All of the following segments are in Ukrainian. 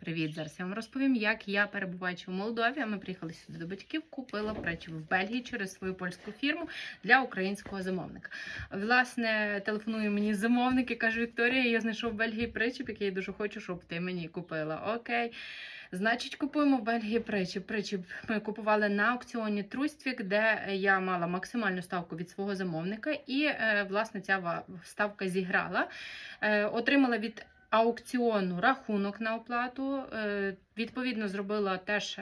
Привіт! Зараз я вам розповім, як я перебуваючи в Молдові. а Ми приїхали сюди до батьків, купила печиво в Бельгії через свою польську фірму для українського замовника. Власне, телефонує мені замовник і каже: Вікторія, я знайшов в Бельгії причіп, який я дуже хочу, щоб ти мені купила. Окей. Значить, купуємо в Бельгії причіп. Причіп ми купували на аукціоні Труствік, де я мала максимальну ставку від свого замовника, і е, власне ця ставка зіграла. Е, Отримала від аукціону рахунок на оплату. Е, Відповідно, зробила теж.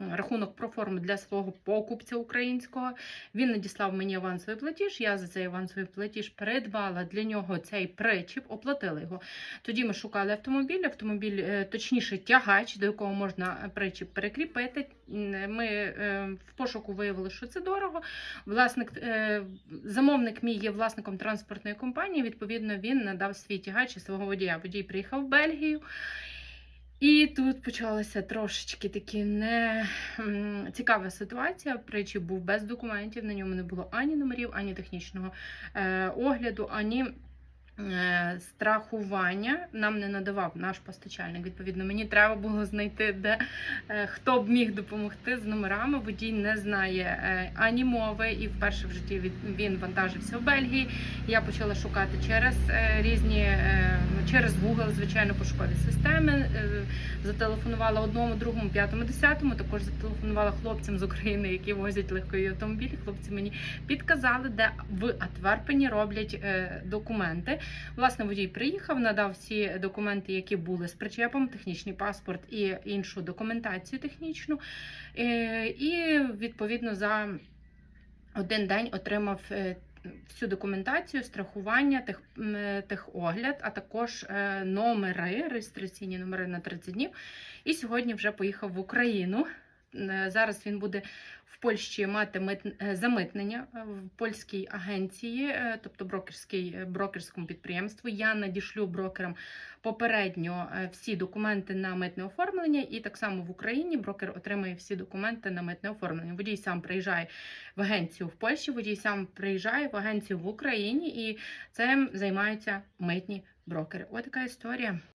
Рахунок про форму для свого покупця українського. Він надіслав мені авансовий платіж. Я за цей авансовий платіж придбала для нього цей причіп, оплатила його. Тоді ми шукали автомобіль, автомобіль, е, точніше, тягач, до якого можна причіп перекріпити. Ми е, в пошуку виявили, що це дорого. Власник, е, замовник мій є власником транспортної компанії. Відповідно, він надав свій тягач і свого водія. Водій приїхав в Бельгію. І тут почалася трошечки такі не цікава ситуація. Причі був без документів, на ньому не було ані номерів, ані технічного е, огляду, ані страхування нам не надавав наш постачальник. Відповідно, мені треба було знайти, де е, хто б міг допомогти з номерами. Водій не знає е, ані мови, і вперше в житті він вантажився в Бельгії. Я почала шукати через е, різні е, через Google, звичайно, пошукові системи. Е, Зателефонувала одному, другому, п'ятому, десятому. Також зателефонувала хлопцям з України, які возять легкові автомобілі. Хлопці мені підказали, де в Атверпені роблять е, документи. Власне, водій приїхав, надав всі документи, які були з причепом, технічний паспорт і іншу документацію технічну. Е, І відповідно за один день отримав. е, Всю документацію, страхування, тех, е, техогляд, а також номери, реєстраційні номери на 30 днів. І сьогодні вже поїхав в Україну. Е, Зараз він буде в Польщі мати мит- е, замитнення е, в польській агенції, тобто брокерській, брокерському підприємству. Я надішлю брокерам попередньо всі документи на митне оформлення, і так само в Україні брокер отримає всі документи на митне оформлення. Водій сам приїжджає в агенцію в Польщі, водій сам приїжджає в агенцію в Україні, і цим займаються митні брокери. Ось така історія.